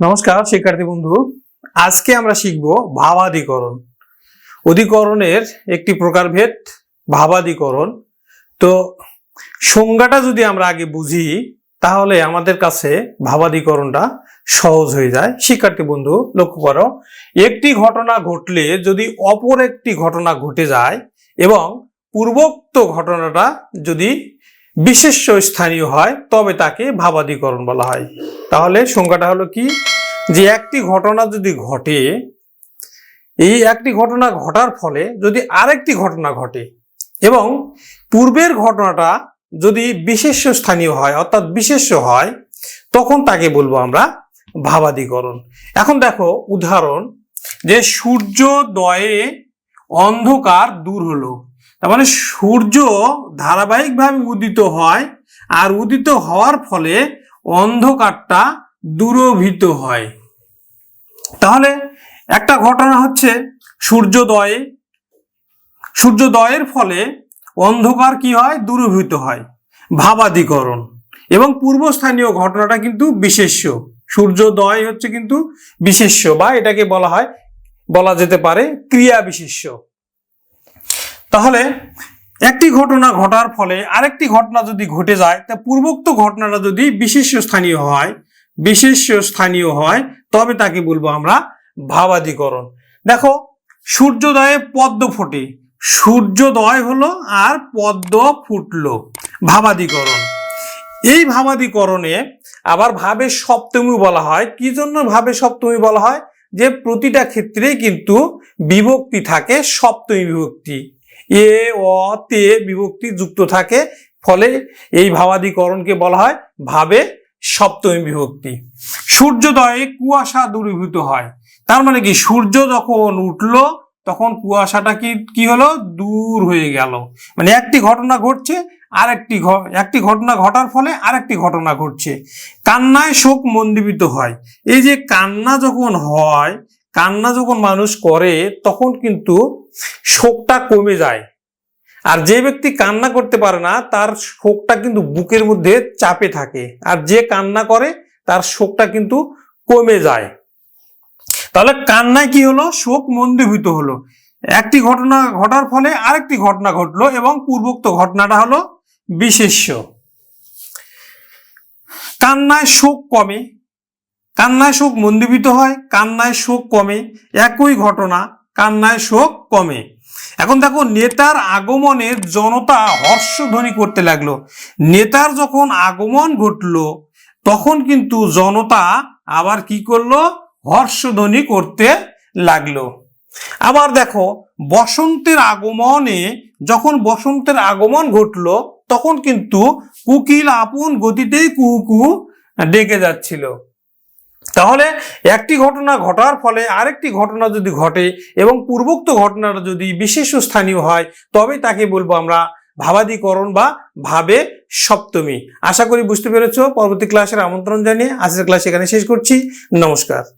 নমস্কার, শিক্ষার্থী বন্ধু। আজকে আমরা শিখব ভাবাধিকরণ। অধিকরণের একটি প্রকারভেদ, ভাবাধিকরণ। তো সংজ্ঞাটা যদি আমরা আগে বুঝি, তাহলে আমাদের কাছে ভাবাধিকরণটা সহজ হয়ে যায়। শিক্ষার্থী বন্ধু, লক্ষ্য করো, একটি ঘটনা ঘটলে যদি অপর একটি ঘটনা ঘটে যায় এবং পূর্বোক্ত ঘটনাটা যদি বিশেষ স্থানীয় হয়, তবে তাকে ভাবাদিকরণ বলা হয়। তাহলে সংজ্ঞাটা হলো কি? যে একটি ঘটনা যদি ঘটে, এই একটি ঘটনা ঘটার ফলে যদি আরেকটি ঘটনা ঘটে এবং পূর্বের ঘটনাটা যদি বিশেষ স্থানীয় হয়, অর্থাৎ বিশেষ্য হয়, তখন তাকে বলব আমরা ভাবাদিকরণ এখন দেখো উদাহরণ, যে সূর্যোদয়ে অন্ধকার দূর হলো। তার মানে সূর্য ধারাবাহিকভাবে উদিত হয় আর উদিত হওয়ার ফলে অন্ধকারটা দূরভীত হয়। তাহলে একটা ঘটনা হচ্ছে সূর্যোদয়ে, সূর্যোদয়ের ফলে অন্ধকার কি হয়? দূরভূত হয়। ভাবাদিকরণ এবং পূর্বস্থানীয় ঘটনাটা কিন্তু বিশেষ্য। সূর্যোদয় হচ্ছে কিন্তু বিশেষ্য বা এটাকে বলা হয়, বলা যেতে পারে ক্রিয়া বিশেষ্য। তাহলে একটি ঘটনা ঘটার ফলে আরেকটি ঘটনা যদি ঘটে যায়, তা পূর্বোক্ত ঘটনাটা যদি বিশেষ্য স্থানীয় হয় বিশেষ্য স্থানীয় হয়, তবে তাকে বলব আমরা ভাবাদিকরণ দেখো, সূর্যোদয়ে পদ্ম ফোটে। সূর্যোদয় হলো আর পদ্ম ফুটলো। ভাবাদিকরণ এই ভাবাদিকরণে আবার ভাবে সপ্তমী বলা হয়। কি জন্য ভাবে সপ্তমী বলা হয়? যে প্রতিটা ক্ষেত্রেই কিন্তু বিভক্তি থাকে, সপ্তমী বিভক্তি। এ, অ, তে বিভক্তি যুক্ত থাকে। ফলে এই ভাবাদিকরণকে বলা হয় ভাবে সপ্তমী বিভক্তি। সূর্যোদয়ে কুয়াশা দূরীভূত হয়। তার মানে কি? সূর্য যখন উঠল, তখন কুয়াশাটা কি কি হলো? দূর হয়ে গেল। মানে একটি ঘটনা ঘটছে আর একটি একটি ঘটনা ঘটার ফলে আরেকটি ঘটনা ঘটছে। কান্নায় শোক মন্দিবিত হয়। এই যে কান্না যখন হয়, কান্না যখন মানুষ করে, তখন কিন্তু শোকটা কমে যায়। আর যে ব্যক্তি কান্না করতে পারে না, তার শোকটা কিন্তু বুকের মধ্যে চাপে থাকে। আর যে কান্না করে, তার শোকটা কিন্তু কমে যায়। তাহলে কান্নায় কি হলো? শোক মন্দীভূত হলো। একটি ঘটনা ঘটার ফলে আরেকটি ঘটনা ঘটলো এবং পূর্বোক্ত ঘটনাটা হলো বিশেষ্য। কান্নায় শোক কমে। কান্নায় শোক মন্দীভূত হয়, কান্নায় শোক কমে। একই ঘটনা, কান্নায় শোক কমে। এখন দেখো, নেতার আগমনের জনতা হর্ষধ্বনি করতে লাগল। নেতার যখন আগমন ঘটলো, তখন কিন্তু জনতা আবার কি করল? হর্ষধ্বনি করতে লাগল। আবার দেখো, বসন্তের আগমনে যখন বসন্তের আগমন ঘটলো, তখন কিন্তু কুকিল আপন গতিতেই কুকু ডেকে যাচ্ছিল। তাহলে একটি ঘটনা ঘটার ফলে আরেকটি ঘটনা যদি ঘটে এবং পূর্বোক্ত ঘটনাটা যদি বিশেষ স্থানীয় হয়, তবে তাকে বলব আমরা ভাবাদিকরণ বা ভাবে সপ্তমী। আশা করি বুঝতে পেরেছ। পরবর্তী ক্লাসের আমন্ত্রণ জানিয়ে আজকের ক্লাস এখানে শেষ করছি। নমস্কার।